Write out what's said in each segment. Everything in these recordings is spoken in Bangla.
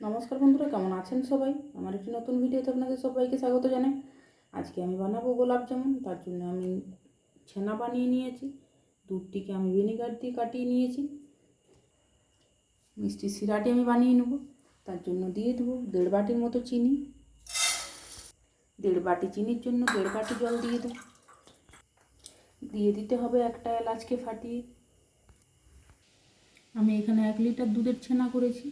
নমস্কার বন্ধুরা, কেমন আছেন সবাই? আমার একটি নতুন ভিডিওতে আপনাদের সবাইকে স্বাগত জানাই। আজকে আমি বানাবো গোলাপ জামুন, তার জন্য আমি ছানা বানিয়ে নিয়েছি। দুধটিকে আমি ভিনেগার দিয়ে কাটিয়ে নিয়েছি। মিষ্টি সিরাটি আমি বানিয়ে নেব। তার জন্য দিয়ে দেবো দেড় বাটির মতো চিনি। দেড় বাটি চিনির জন্য দেড় বাটি জল দিয়ে দেবো। দিয়ে দিতে হবে একটা এলাচকে ফাটিয়ে। আমি এখানে এক লিটার দুধের ছানা করেছি।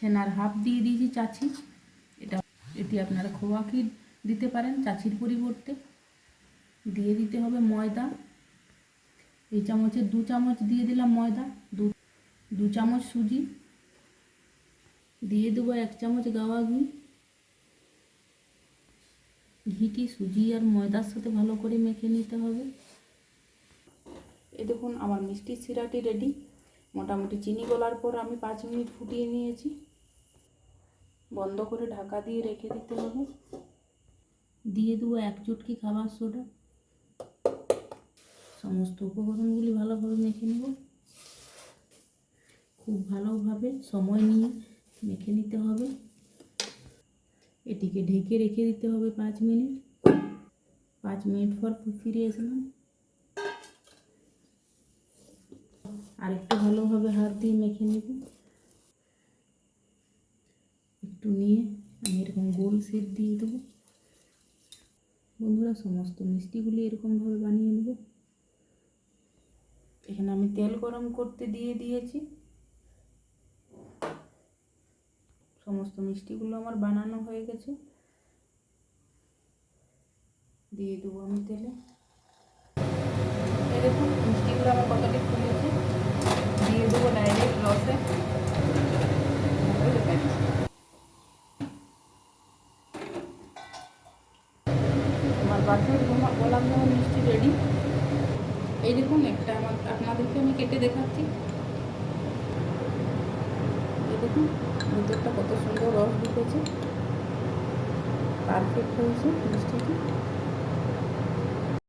ছানার হাফ দিয়ে দিয়েছি চাচি এটা, এটি আপনারা খোয়া কি দিতে পারেন চাচির পরিবর্তে। দিয়ে দিতে হবে ময়দা। এই চামচের দু চামচ দিয়ে দিলাম ময়দা, দু দু চামচ সুজি। দিয়ে দেবো এক চামচ গাওয়া ঘি। ঘিটি সুজি আর ময়দার সাথে ভালো করে মেখে নিতে হবে। এ দেখুন, আমার মিষ্টি সিরাটি রেডি মোটামুটি চিনি গলার পর আমি পাঁচ মিনিট ফুটিয়ে নিয়েছি। বন্ধ করে ঢাকা দিয়ে রেখে দিতে হবে। দিয়ে দেবো এক চুটকি খাবার সোডা। সমস্ত উপকরণগুলি ভালোভাবে মেখে নেব। খুব ভালোভাবে সময় নিয়ে মেখে নিতে হবে। এটিকে ঢেকে রেখে দিতে হবে পাঁচ মিনিট। পাঁচ মিনিট পর ফিরে আসলাম। আর একটু ভালোভাবে হাত দিয়ে মেখে নেব। একটু নিয়ে আমি এরকম গোল শেপ দিয়ে দেবো। বন্ধুরা, সমস্ত মিষ্টিগুলি এরকমভাবে বানিয়ে নেব। এখানে আমি তেল গরম করতে দিয়ে দিয়েছি। সমস্ত মিষ্টিগুলো আমার বানানো হয়ে গেছে। দিয়ে দেবো আমি তেলে। দেখুন, মিষ্টিগুলো আমার কতটি ফুলেছে দিয়ে দেবো ডাইরেক্ট রসে বাথরুম গোলাপ যেমন মিষ্টি রেডি। এই দেখুন একটা আমার, আপনাদেরকে আমি কেটে দেখাচ্ছি। এই দেখুন, ভিতরটা কত সুন্দর রস ঢুকেছে। পারফেক্ট হয়েছে মিষ্টিটি।